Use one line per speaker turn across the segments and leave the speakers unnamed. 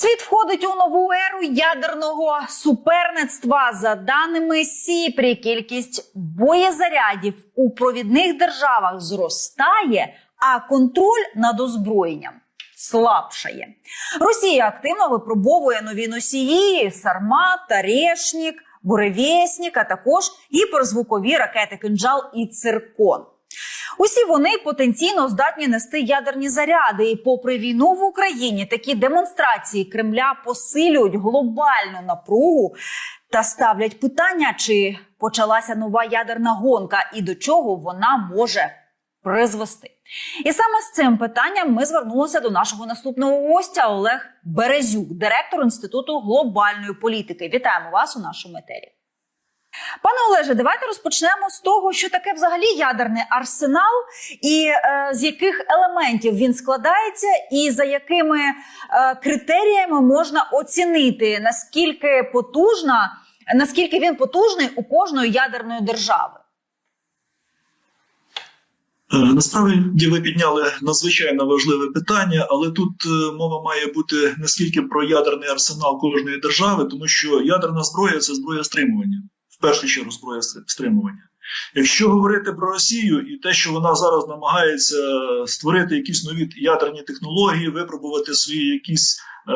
Світ входить у нову еру ядерного суперництва. За даними Сіпрі, кількість боєзарядів у провідних державах зростає, а контроль над озброєнням слабшає. Росія активно випробовує нові носії: Сармат, Тарешнік, Буревєснік, а також гіперзвукові ракети «Кинджал» і Циркон. Усі вони потенційно здатні нести ядерні заряди. І попри війну в Україні, такі демонстрації Кремля посилюють глобальну напругу та ставлять питання, чи почалася нова ядерна гонка і до чого вона може призвести. І саме з цим питанням ми звернулися до нашого наступного гостя Олег Березюк, директор інституту глобальної політики. Вітаємо вас у нашому етері. Пане Олеже, давайте розпочнемо з того, що таке взагалі ядерний арсенал, і е, з яких елементів він складається, і за якими е, критеріями можна оцінити наскільки потужна, наскільки він потужний у кожної ядерної держави.
Е, Насправді ви підняли надзвичайно важливе питання, але тут е, мова має бути не скільки про ядерний арсенал кожної держави, тому що ядерна зброя це зброя стримування, в першу чергу зброя стримування. Якщо говорити про Росію і те, що вона зараз намагається створити якісь нові ядерні технології, випробувати свої якісь е,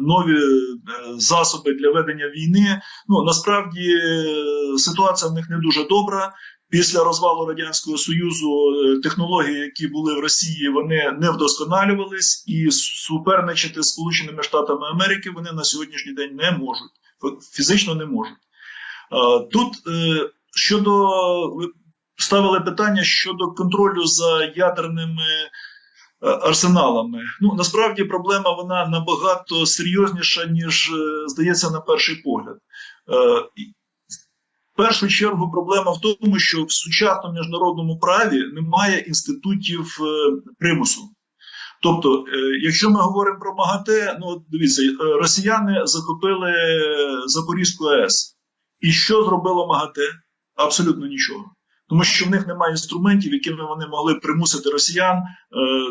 нові е, засоби для ведення війни, ну насправді е, ситуація в них не дуже добра. Після розвалу радянського союзу е, технології, які були в Росії, вони не вдосконалювались, і суперничати з Сполученими Штатами Америки вони на сьогоднішній день не можуть, фізично не можуть. Е, Тут е, щодо ви ставили питання щодо контролю за ядерними арсеналами. Ну насправді проблема вона набагато серйозніша, ніж здається на перший погляд. В першу чергу проблема в тому, що в сучасному міжнародному праві немає інститутів примусу. Тобто, якщо ми говоримо про МАГАТЕ, ну дивіться, росіяни захопили Запорізьку АЕС. І що зробило МАГАТЕ? Абсолютно нічого. Тому що в них немає інструментів, якими вони могли примусити росіян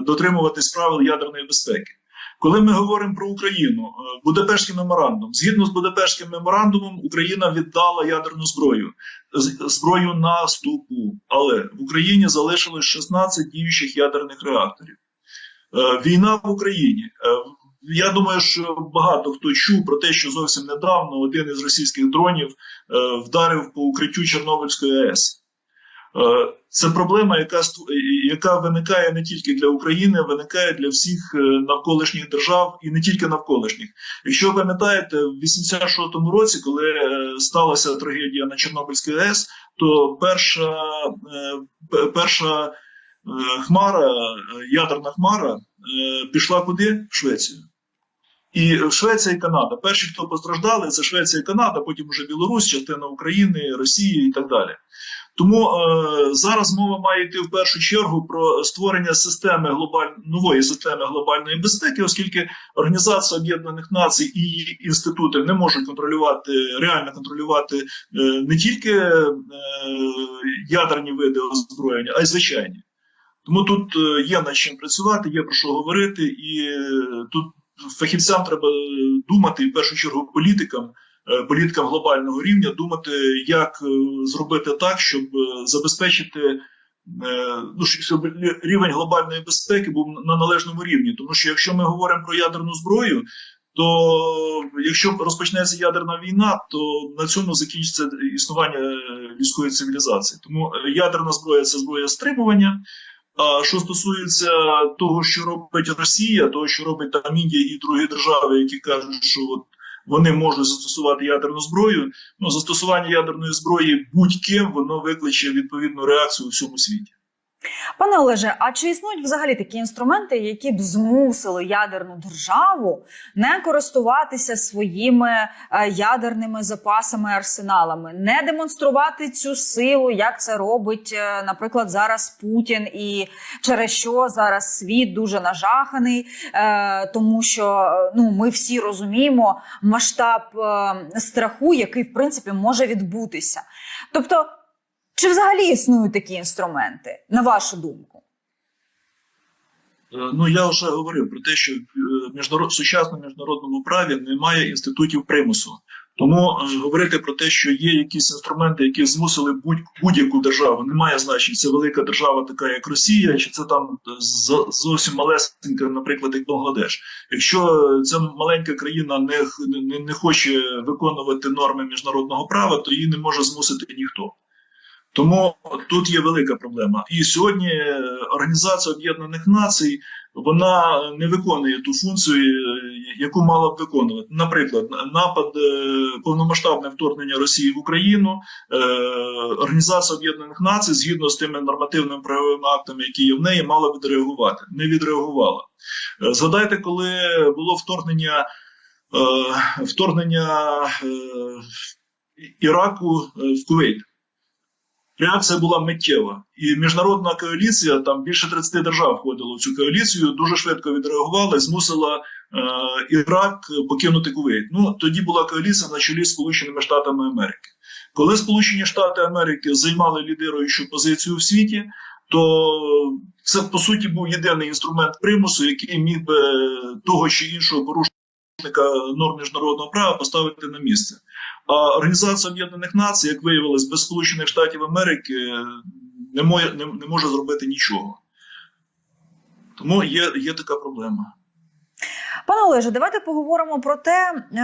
дотримуватись правил ядерної безпеки. Коли ми говоримо про Україну, Будапештський меморандум, згідно з Будапештським меморандумом, Україна віддала ядерну зброю, зброю наступу. Але в Україні залишилось 16 діючих ядерних реакторів. Війна в Україні. Я думаю, що багато хто чув про те, що зовсім недавно один із російських дронів вдарив по укриттю Чорнобильської АЕС. Це проблема, яка яка виникає не тільки для України, виникає для всіх навколишніх держав і не тільки навколишніх. Якщо ви пам'ятаєте, в 86-му році, коли сталася трагедія на Чорнобильській АЕС, то перша перша хмара, ядерна хмара, пішла куди? В Швецію. І Швеція і Канада. Перші, хто постраждали, це Швеція і Канада, потім вже Білорусь, частина України, Росії і так далі. Тому е, зараз мова має йти в першу чергу про створення системи глобаль... нової системи глобальної безпеки, оскільки Організація Об'єднаних Націй і її інститути не можуть контролювати реально контролювати е, не тільки е, ядерні види озброєння, а й звичайні. Тому тут є над чим працювати, є про що говорити, і тут фахівцям треба думати, і в першу чергу політикам, політикам глобального рівня, думати, як зробити так, щоб забезпечити ну, щоб рівень глобальної безпеки був на належному рівні. Тому що якщо ми говоримо про ядерну зброю, то якщо розпочнеться ядерна війна, то на цьому закінчиться існування людської цивілізації. Тому ядерна зброя це зброя стримування. Що стосується того, що робить Росія, того, що робить там Індія і другі держави, які кажуть, що от вони можуть застосувати ядерну зброю, ну застосування ядерної зброї будь-ким воно викличе відповідну реакцію у всьому світі.
Пане Олеже, а чи існують взагалі такі інструменти, які б змусили ядерну державу не користуватися своїми ядерними запасами арсеналами, не демонструвати цю силу, як це робить, наприклад, зараз Путін, і через що зараз світ дуже нажаханий, тому що ну ми всі розуміємо масштаб страху, який в принципі може відбутися, тобто. Чи взагалі існують такі інструменти, на вашу думку?
Е, Ну я вже говорив про те, що е, міжнарод... сучасному міжнародному праві немає інститутів примусу. Тому е, говорити про те, що є якісь інструменти, які змусили будь- будь-яку державу, немає значення. Це велика держава, така як Росія, чи це там зовсім малесенька, наприклад, як Бангладеш. Якщо ця маленька країна не, не, не хоче виконувати норми міжнародного права, то її не може змусити ніхто. Тому тут є велика проблема. І сьогодні е, Організація Об'єднаних Націй вона не виконує ту функцію, е, яку мала б виконувати. Наприклад, напад е, повномасштабне вторгнення Росії в Україну. Організація Об'єднаних Націй, згідно з тими нормативними правовими актами, які є в неї, мала відреагувати. Не відреагувала. Згадайте, коли було вторгнення. Вторгнення Іраку в Кувейт. Реакція була миттєва, і міжнародна коаліція, там більше 30 держав входило в цю коаліцію, дуже швидко відреагувала і змусила е, Ірак покинути Кувейт. Ну тоді була коаліція на чолі з Сполученими Штатами Америки. Коли Сполучені Штати Америки займали лідируючу позицію в світі, то це по суті був єдиний інструмент примусу, який міг би того чи іншого порушника норм міжнародного права поставити на місце. А Організація Об'єднаних Націй, як виявилось, без Сполучених Штатів Америки не може, не, не може зробити нічого. Тому є, є така проблема.
Пане Олеже, давайте поговоримо про те, е,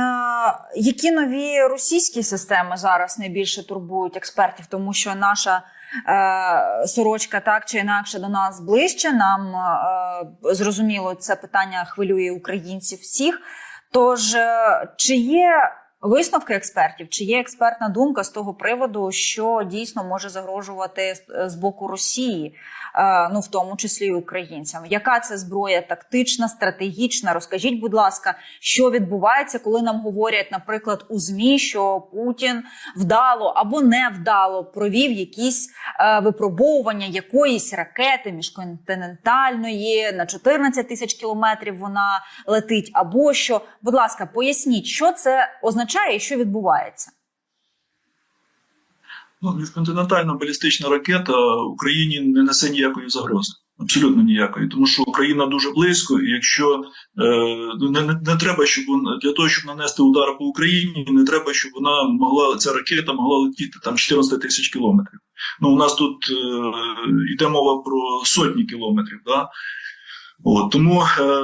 які нові російські системи зараз найбільше турбують експертів, тому що наша е, сорочка так чи інакше до нас ближче. Нам е, зрозуміло, це питання хвилює українців всіх. Тож, е, чи є висновки експертів, чи є експертна думка з того приводу, що дійсно може загрожувати з- боку Росії, е, ну в тому числі і українцям? Яка це зброя тактична, стратегічна? Розкажіть, будь ласка, що відбувається, коли нам говорять, наприклад, у змі, що Путін вдало або невдало провів якісь е, випробовування якоїсь ракети міжконтинентальної на 14 тисяч кілометрів вона летить, або що. Будь ласка, поясніть, що це означає і що відбувається.
Ну, міжконтинентальна балістична ракета Україні не несе ніякої загрози. Абсолютно ніякої, тому що Україна дуже близько, і якщо е, ну, не, не, не треба, щоб для того, щоб нанести удар по Україні, не треба, щоб вона могла ця ракета могла летіти там 14 тисяч кілометрів. Ну у нас тут е, йде мова про сотні кілометрів. Да? От, тому е,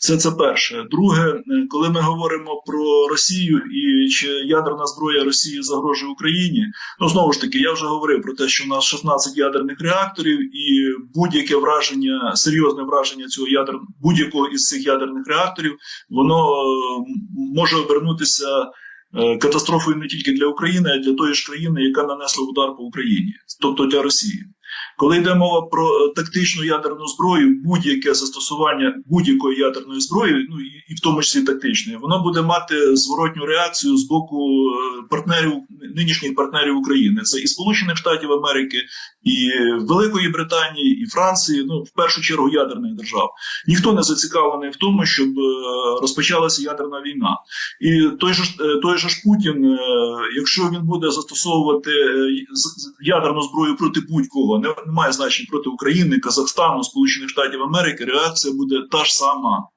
це, це перше. Друге, е, коли ми говоримо про Росію і чи ядерна зброя Росії загрожує Україні, ну знову ж таки, я вже говорив про те, що у нас 16 ядерних реакторів, і будь-яке враження, серйозне враження цього ядер, будь-якого із цих ядерних реакторів, воно е, може обернутися катастрофою не тільки для України, а й для тої ж країни, яка нанесла удар по Україні, тобто для Росії. Коли йде мова про е, тактичну ядерну зброю, будь-яке застосування будь-якої ядерної зброї, ну і, в тому числі тактичної, воно буде мати зворотню реакцію з боку е, партнерів нинішніх партнерів України. Це і Сполучених Штатів Америки, і Великої Британії, і Франції, ну в першу чергу ядерних держав. Ніхто не зацікавлений в тому, щоб е, розпочалася ядерна війна. І той же той же ж Путін, якщо він буде застосовувати ядерну зброю проти будь-кого, не, немає значень проти України, Казахстану, Сполучених Штатів Америки, реакція буде та ж сама.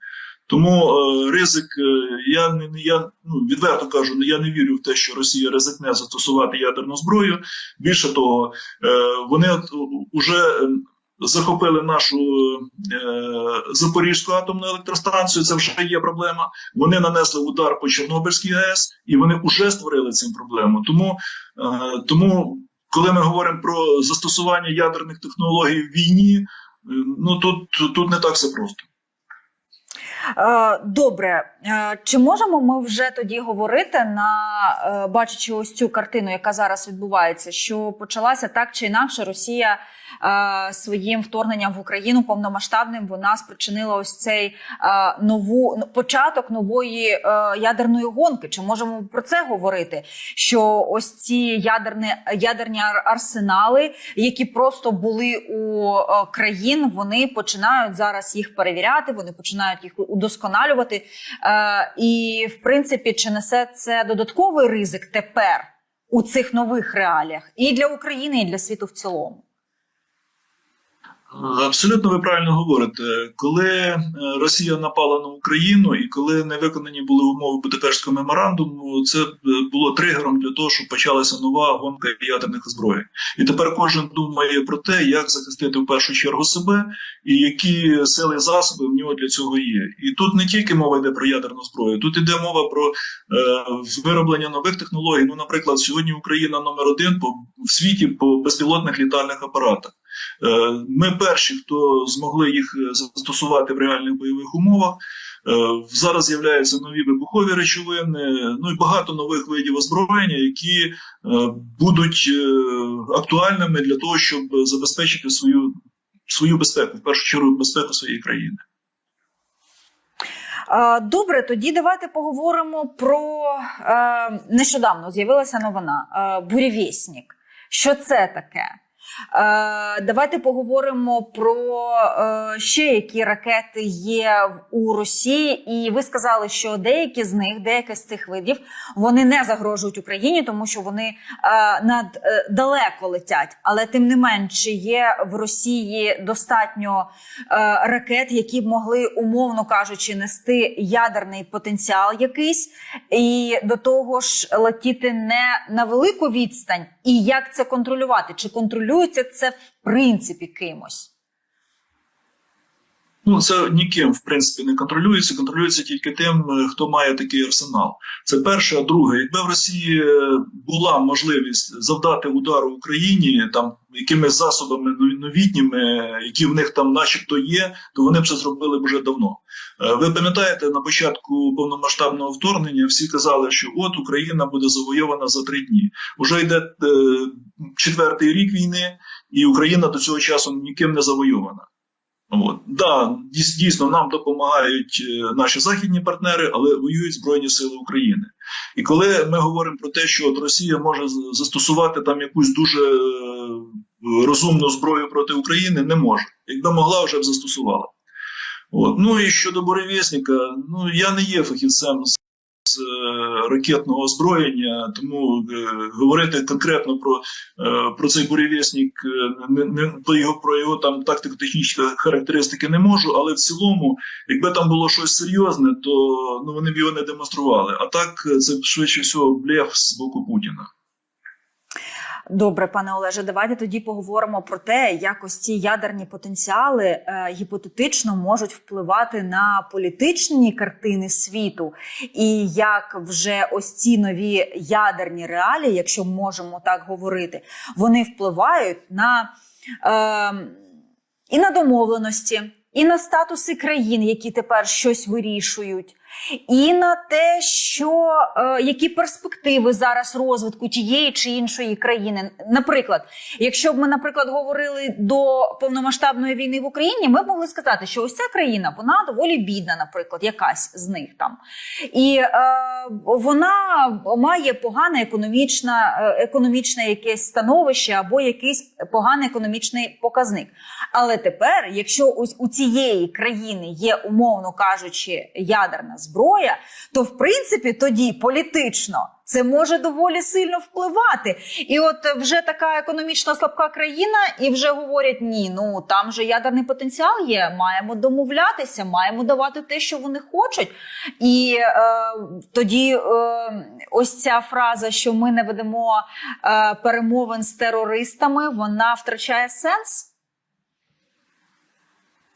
Тому е, ризик, е, я не не- я ну відверто кажу, я не вірю в те, що Росія ризикне застосувати ядерну зброю. Більше того, е, вони от уже е, захопили нашу е, Запорізьку атомну електростанцію. Це вже є проблема. Вони нанесли удар по Чорнобильській АЕС, і вони вже створили цим проблему. Тому, е, тому коли ми говоримо про застосування ядерних технологій в війні, е, ну тут, тут не так все просто.
Е, Добре, Е, чи можемо ми вже тоді говорити на е, бачачи ось цю картину, яка зараз відбувається, що почалася так чи інакше Росія своїм вторгненням в Україну повномасштабним вона спричинила ось цей нову початок нової ядерної гонки? Чи можемо про це говорити? Що ось ці ядерні ядерні ар- арсенали, які просто були у країн, вони починають зараз їх перевіряти, вони починають їх удосконалювати. Е, і в принципі, чи несе це додатковий ризик тепер у цих нових реаліях і для України, і для світу в цілому?
Абсолютно ви правильно говорите. Коли е, Росія напала на Україну і коли не виконані були умови Будапештського меморандуму, це е, було тригером для того, щоб почалася нова гонка ядерних зброї. І тепер кожен думає про те, як захистити в першу чергу себе і які сили засоби в нього для цього є. І тут не тільки мова йде про ядерну зброю, тут йде мова про е, вироблення нових технологій. Ну, наприклад, сьогодні Україна номер один по в світі по безпілотних літальних апаратах. Е, Ми перші, хто змогли їх е, застосувати в реальних бойових умовах. Е, Зараз з'являються нові вибухові речовини, ну і багато нових видів озброєння, які будуть актуальними для того, щоб забезпечити свою, свою безпеку, в першу чергу безпеку своєї країни.
Добре, тоді давайте поговоримо про нещодавно з'явилася новина бурєвєснік. Що це таке? Е, давайте поговоримо про е, ще які ракети є у Росії. І ви сказали, що деякі з них, деякі з цих видів, вони не загрожують Україні, тому що вони е, над далеко летять. Але тим не менше є в Росії достатньо ракет, які б могли, умовно кажучи, нести ядерний потенціал якийсь, і до того ж летіти не на велику відстань. І як це контролювати? Чи контролюється це в принципі кимось?
Ну, це ніким, в принципі, не контролюється. Контролюється тільки тим, е, хто має такий арсенал. Це перше. А друге, якби в Росії е, була можливість завдати удару Україні там якимись засобами нові- новітніми, які в них там, начебто, є, то вони б це зробили вже давно. Е, Ви пам'ятаєте, на початку повномасштабного вторгнення всі казали, що от Україна буде завойована за три дні. Уже йде четвертий рік війни, і Україна до цього часу ніким не завойована. От. Да, дійсно нам допомагають е, наші західні партнери, але воюють Збройні Сили України. І коли ми говоримо про те, що от Росія може застосувати там якусь дуже е, розумну зброю проти України, не може. Якби могла, вже б застосувала. От. Ну і щодо буревісника, ну я не є фахівцем е, ракетного озброєння, тому е, говорити конкретно про, е, про цей буревісник, не, не, про його, про його там тактико-технічні характеристики не можу, але в цілому, якби там було щось серйозне, то ну, вони б його не демонстрували. А так це швидше всього блеф з боку Путіна.
Добре, пане Олеже, давайте тоді поговоримо про те, як ось ці ядерні потенціали е, гіпотетично можуть впливати на політичні картини світу, і як вже ось ці нові ядерні реалії, якщо можемо так говорити, вони впливають на е, і на домовленості, і на статуси країн, які тепер щось вирішують, і на те, що е, які перспективи зараз розвитку тієї чи іншої країни. Наприклад, якщо б ми, наприклад, говорили до повномасштабної війни в Україні, ми б могли сказати, що ось ця країна вона доволі бідна, наприклад, якась з них там, і е, вона має погане економічне, економічне якесь становище або якийсь поганий економічний показник. Але тепер, якщо ось у цієї країни є, умовно кажучи, ядерна зброя, то в принципі тоді політично це може доволі сильно впливати. І от вже така економічно слабка країна, і вже говорять: ні, ну там же ядерний потенціал є. Маємо домовлятися, маємо давати те, що вони хочуть. І е, тоді е, ось ця фраза, що ми не ведемо е, перемовин з терористами, вона втрачає сенс.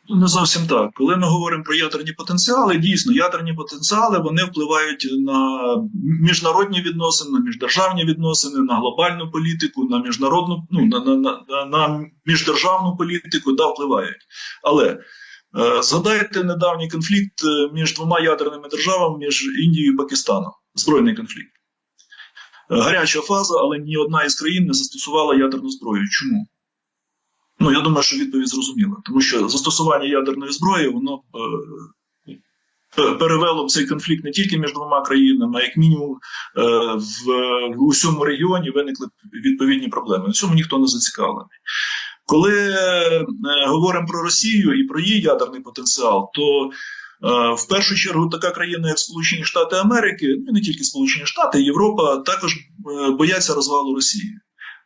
Ну, не зовсім так. Коли ми говоримо про ядерні потенціали, дійсно, ядерні потенціали вони впливають на міжнародні відносини, на міждержавні відносини, на глобальну політику, на міжнародну, ну на, на, на, на міждержавну політику, да, впливають. Але е, згадайте недавній конфлікт е, між двома ядерними державами, між Індією і Пакистаном, збройний конфлікт. Е, Гаряча фаза, але ні одна із країн не застосувала ядерну зброю. Чому? Ну, я думаю, що відповідь зрозуміла, тому що застосування ядерної зброї воно е, перевело цей конфлікт не тільки між двома країнами, а як мінімум е, в, в усьому регіоні виникли відповідні проблеми. На цьому ніхто не зацікавлений. Коли е, говоримо про Росію і про її ядерний потенціал, то е, в першу чергу така країна, як Сполучені Штати Америки, ну і не тільки Сполучені Штати, Європа також е, бояться розвалу Росії.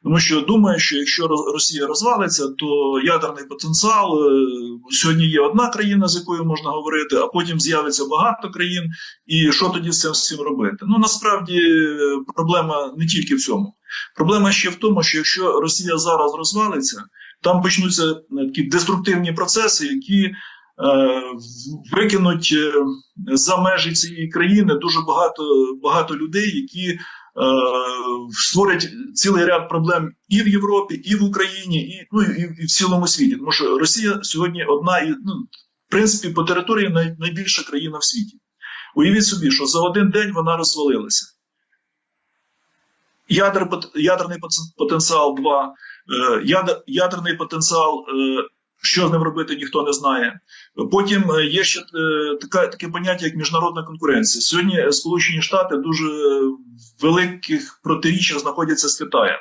Тому що думаю, що якщо Росія розвалиться, то ядерний потенціал е, сьогодні є одна країна, з якою можна говорити, а потім з'явиться багато країн. І що тоді з цим всім робити? Ну насправді е, проблема не тільки в цьому. Проблема ще в тому, що якщо Росія зараз розвалиться, там почнуться е, такі деструктивні процеси, які е, викинуть за межі цієї країни дуже багато, багато людей, які створять цілий ряд проблем і в Європі, і в Україні, і, ну, і, і в цілому світі. Тому що Росія сьогодні одна і ну, в принципі по території най, найбільша країна в світі. Уявіть собі, що за один день вона розвалилася. Ядер, ядерний потенціал 2, е, ядер, ядерний потенціал, е, що з ним робити, ніхто не знає. Потім е, є ще е, така, таке поняття, як міжнародна конкуренція. Сьогодні е, Сполучені Штати дуже в великих протиріччях знаходяться з Китаєм.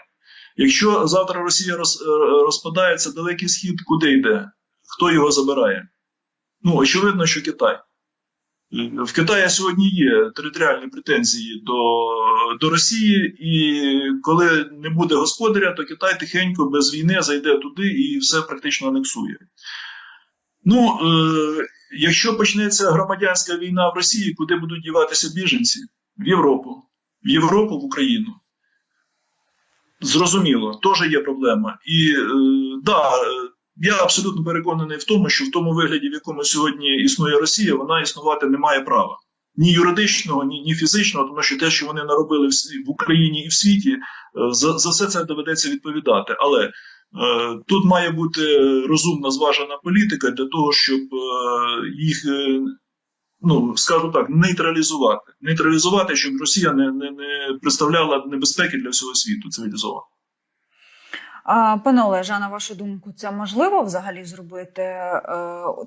Якщо завтра Росія роз, розпадається, далекий схід куди йде? Хто його забирає? Ну, очевидно, що Китай. В Китаї сьогодні є територіальні претензії до, до Росії, і коли не буде господаря, то Китай тихенько без війни зайде туди і все практично анексує. Ну, е, якщо почнеться громадянська війна в Росії, куди будуть діватися біженці? В Європу. В Європу, в Україну. Зрозуміло, теж є проблема. І е, да, е, я абсолютно переконаний в тому, що в тому вигляді, в якому сьогодні існує Росія, вона існувати не має права. Ні юридичного, ні, ні фізичного, тому що те, що вони наробили в, в Україні і в світі, е, за, за все це доведеться відповідати. Але е, тут має бути розумна зважена політика для того, щоб е, їх, е, ну скажу так, нейтралізувати. Нейтралізувати, щоб Росія не, не, не представляла небезпеки для всього світу цивілізованого.
Пане Олеже, на вашу думку, це можливо взагалі зробити? Е,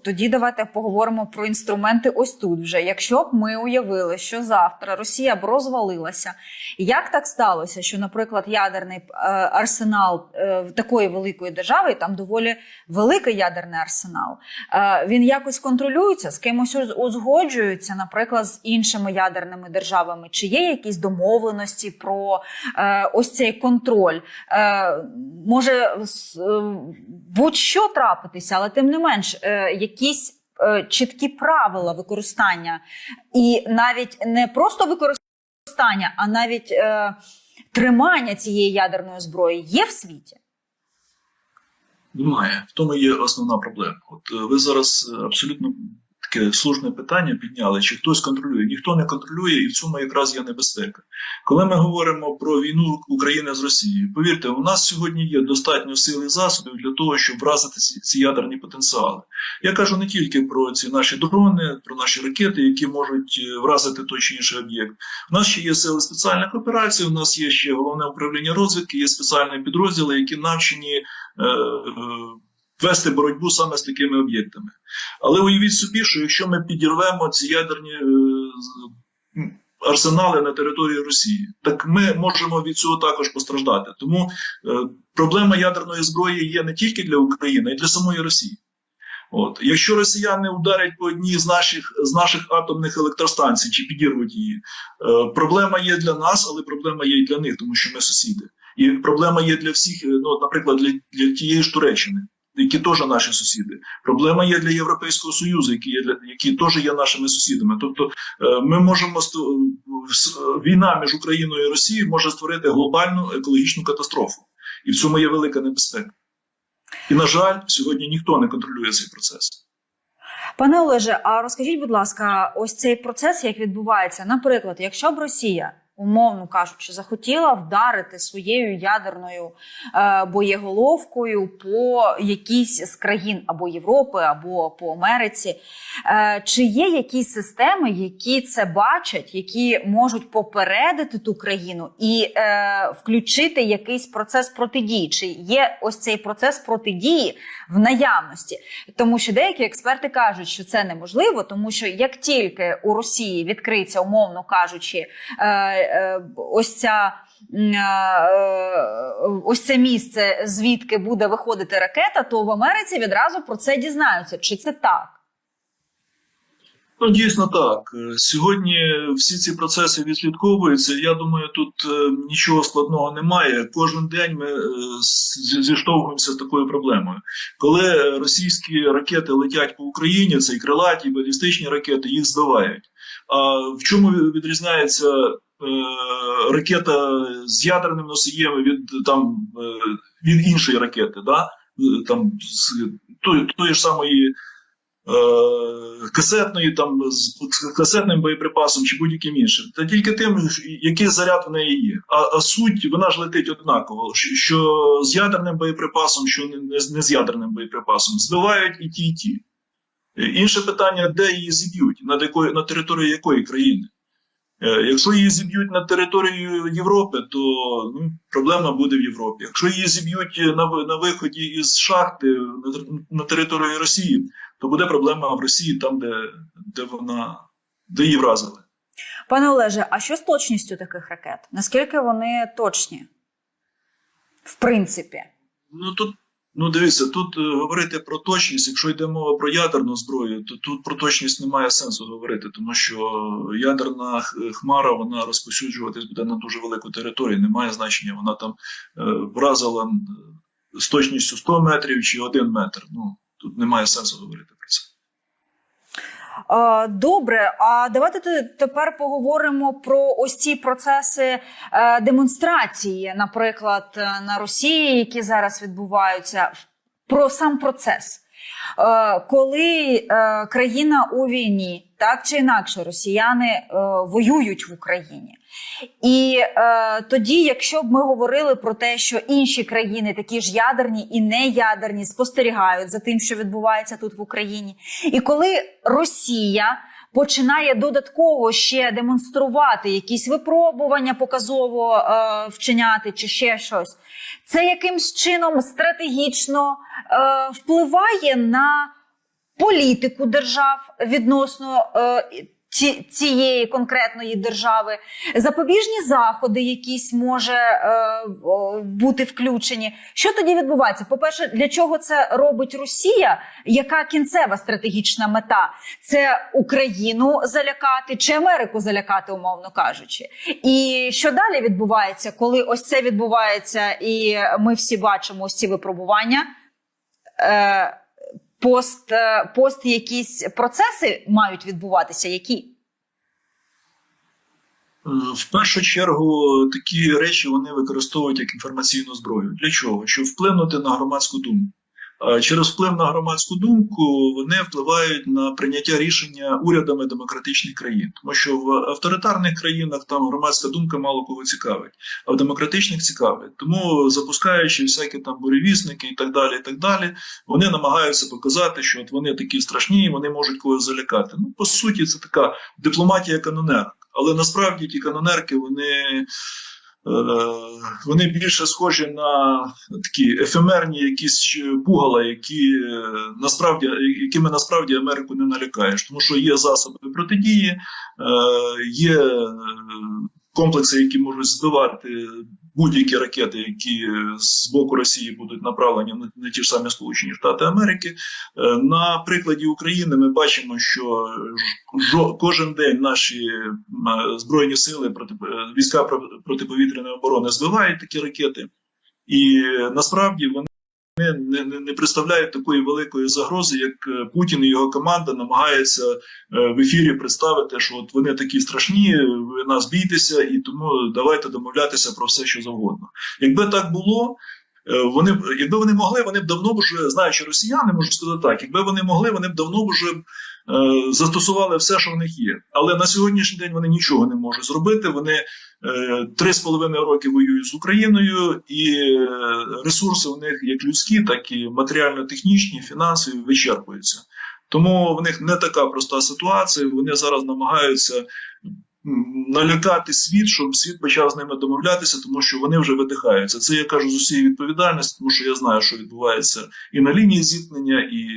Тоді давайте поговоримо про інструменти ось тут вже. Якщо б ми уявили, що завтра Росія б розвалилася, як так сталося, що, наприклад, ядерний е, арсенал е, такої великої держави, там доволі великий ядерний арсенал, він якось контролюється, з кимось узгоджується, наприклад, з іншими ядерними державами? Чи є якісь домовленості про ось цей контроль? Може е, будь-що трапитися, але тим не менш, е, якісь е, чіткі правила використання, і навіть не просто використання, а навіть тримання цієї ядерної зброї є в світі.
Немає. В тому є основна проблема. От ви зараз абсолютно таке слушне питання підняли, чи хтось контролює. Ніхто не контролює, і в цьому якраз є небезпека. Коли ми говоримо про війну України з Росією, повірте, у нас сьогодні є достатньо сил і засобів для того, щоб вразити ці, ці ядерні потенціали. Я кажу не тільки про ці наші дрони, про наші ракети, які можуть е, вразити той чи інший об'єкт. У нас ще є сили спеціальних операцій. У нас є ще головне управління розвідки, є спеціальні підрозділи, які навчені е, е, вести боротьбу саме з такими об'єктами. Але уявіть собі, що якщо ми підірвемо ці ядерні е, арсенали на території Росії, так ми можемо від цього також постраждати. Тому е, проблема ядерної зброї є не тільки для України, а й для самої Росії. От якщо росіяни ударять по одній з наших з наших атомних електростанцій чи підірвуть її, е, проблема є для нас, але проблема є і для них, тому що ми сусіди. І проблема є для всіх, ну, наприклад, для, для тієї ж Туреччини, які теж наші сусіди. Проблема є для Європейського Союзу, які є для які теж є нашими сусідами. Тобто, е, ми можемо ст- війна між Україною і Росією може створити глобальну екологічну катастрофу, і в цьому є велика небезпека. І на жаль, сьогодні ніхто не контролює цей процес.
Пане Олеже, а розкажіть, будь ласка, ось цей процес як відбувається? Наприклад, якщо б Росія, умовно кажучи, захотіла вдарити своєю ядерною е, боєголовкою по якійсь з країн або Європи, або по Америці, е, чи є якісь системи, які це бачать, які можуть попередити ту країну і е, включити якийсь процес протидії? Чи є ось цей процес протидії в наявності? Тому що деякі експерти кажуть, що це неможливо, тому що як тільки у Росії відкриється, умовно кажучи, ось ця. е, Ось це місце, звідки буде виходити ракета, то в Америці відразу про це дізнаються. Чи це так?
Ну, дійсно так. Е, Сьогодні всі ці процеси відслідковуються. Я думаю, тут е, нічого складного немає. Кожен день ми е, зіштовхуємося з такою проблемою. Коли російські ракети летять по Україні, це і крилаті, і балістичні ракети, їх збивають. А в чому відрізняється е, ракета з ядерним носієм від там е, від іншої ракети? Да? Е, Там з тої, тої ж самої е, касетної, там з касетним боєприпасом чи будь-яким іншим. Та тільки тим, який заряд в неї є. А, а суть вона ж летить однаково. Що- з ядерним боєприпасом, що не, не з- ядерним боєприпасом, збивають і ті, і ті. Е, Інше питання, де її зіб'ють, на території якої країни. Е, Якщо її зіб'ють на територію Європи, то ну, проблема буде в Європі. Якщо її зіб'ють на, на виході із шахти на, на території Росії, то буде проблема в Росії, там, де, де вона де її вразили.
Пане Олеже, а що з точністю таких ракет? Наскільки вони точні? В принципі.
Ну тут ну дивіться, тут е, говорити про точність, якщо йде мова про ядерну зброю, то тут про точність немає сенсу говорити, тому що ядерна хмара вона розповсюджуватись буде на дуже велику територію. Немає значення, вона там е, вразила з точністю 100 метрів чи 1 метр. Ну тут немає сенсу говорити про це.
Е, Добре, а давайте тепер поговоримо про ось ці процеси е, демонстрації, наприклад, е, на Росії, які зараз відбуваються, про сам процес. Коли країна у війні, так чи інакше, росіяни е, воюють в Україні. І е, тоді, якщо б ми говорили про те, що інші країни, такі ж ядерні і неядерні, спостерігають за тим, що відбувається тут в Україні, і коли Росія починає додатково ще демонструвати якісь випробування, показово е, вчиняти чи ще щось, це якимсь чином стратегічно е, впливає на політику держав відносно е, ці, цієї конкретної держави, запобіжні заходи, якісь може е, бути включені. Що тоді відбувається? По-перше, для чого це робить Росія? Яка кінцева стратегічна мета? Це Україну залякати чи Америку залякати, умовно кажучи. І що далі відбувається, коли ось це відбувається, і ми всі бачимо ось ці випробування? Е, пост, е, пост якісь процеси мають відбуватися, які?
Е, В першу чергу такі речі вони використовують як інформаційну зброю. Для чого? Щоб вплинути на громадську думку. А Через вплив на громадську думку вони впливають на прийняття рішення урядами демократичних країн, тому що в авторитарних країнах там громадська думка мало кого цікавить, а в демократичних цікавить. Тому запускаючи всякі там буревісники і так далі, і так далі, вони намагаються показати, що от вони такі страшні, і вони можуть когось залякати. Ну по суті, це така дипломатія канонерок. Але насправді ті канонерки вони, е, вони більше схожі на такі ефемерні якісь пугала, які е, насправді якими насправді Америку не налякаєш, тому що є засоби протидії, е, є е, комплекси, які можуть збивати будь-які ракети, які з боку Росії будуть направлені на, ті ж самі Сполучені Штати Америки. Е, На прикладі України ми бачимо, що кожен день наші збройні сили проти е, війська про- протиповітряної оборони збивають такі ракети, і е, насправді вони. Не, не, не представляють такої великої загрози, як е, Путін і його команда намагаються е, в ефірі представити, що от вони такі страшні, ви нас бійтеся, і тому давайте домовлятися про все, що завгодно. Якби так було, е, вони якби вони могли, вони б давно вже, знаючи росіяни, можу сказати так, якби вони могли, вони б давно вже застосували все, що в них є. Але на сьогоднішній день вони нічого не можуть зробити. Вони е, три з половиною роки воюють з Україною, і е, ресурси у них як людські, так і матеріально-технічні, фінансові вичерпуються. Тому в них не така проста ситуація. Вони зараз намагаються налякати світ, щоб світ почав з ними домовлятися, тому що вони вже видихаються. Це я кажу з усією відповідальністю, тому що я знаю, що відбувається і на лінії зіткнення, і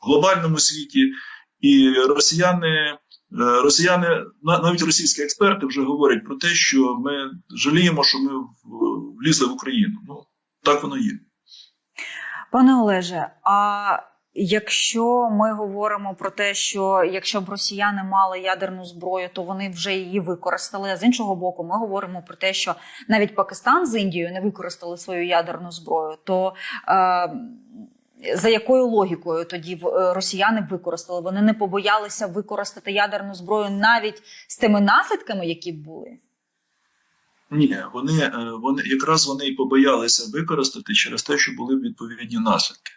глобальному світі. І росіяни, е, росіяни, на- навіть російські експерти вже говорять про те, що ми жаліємо, що ми влізли в Україну. Ну так воно є.
Пане Олеже, а Якщо ми говоримо про те, що якщо б росіяни мали ядерну зброю, то вони вже її використали. А з іншого боку, ми говоримо про те, що навіть Пакистан з Індією не використали свою ядерну зброю, то е, за якою логікою тоді е, росіяни використали? Вони не побоялися використати ядерну зброю навіть з тими наслідками, які були.
Ні, вони, е, вони якраз вони і побоялися використати через те, що були відповідні наслідки.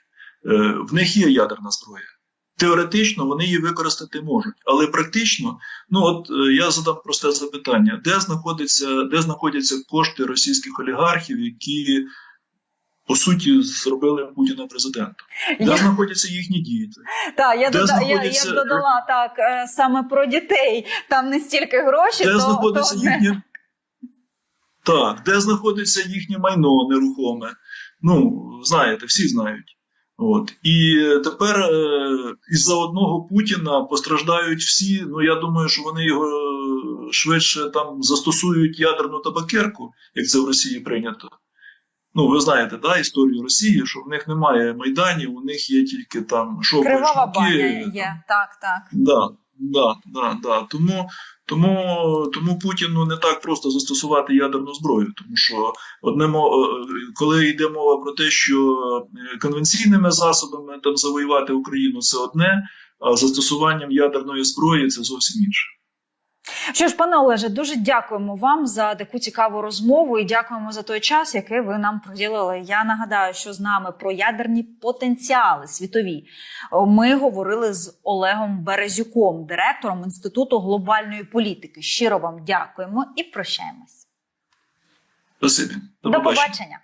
Е, В них є ядерна зброя. Теоретично вони її використати можуть, але практично, ну от я задам просте запитання: де знаходиться, де знаходяться кошти російських олігархів, які по суті зробили Путіна президентом? Де
Я-
знаходяться їхні діти?
Так, я, дода, я, я додала так е, саме про дітей. Там не стільки грошей,
Де
то,
знаходиться
то
їхнє так, де знаходиться їхнє майно нерухоме? Ну, знаєте, всі знають. От. І тепер е, із-за одного Путіна постраждають всі. Ну, я думаю, що вони його е, швидше там застосують ядерну табакерку, як це в Росії прийнято. Ну, ви знаєте, да, історію Росії, що в них немає майданів, у них є тільки там шоу
Кривава баня є. Так, так.
Да, да, да, да. Тому, тому, тому Путіну не так просто застосувати ядерну зброю, тому що одне мо- е, коли йде мова про те, що е, конвенційними засобами там завоювати Україну це одне, а застосуванням ядерної зброї це зовсім інше.
Що ж, пане Олеже, дуже дякуємо вам за таку цікаву розмову і дякуємо за той час, який ви нам приділили. Я нагадаю, що з нами про ядерні потенціали світові ми говорили з Олегом Березюком, директором інституту глобальної політики. Щиро вам дякуємо і прощаємось.
Спасибі.
До побачення.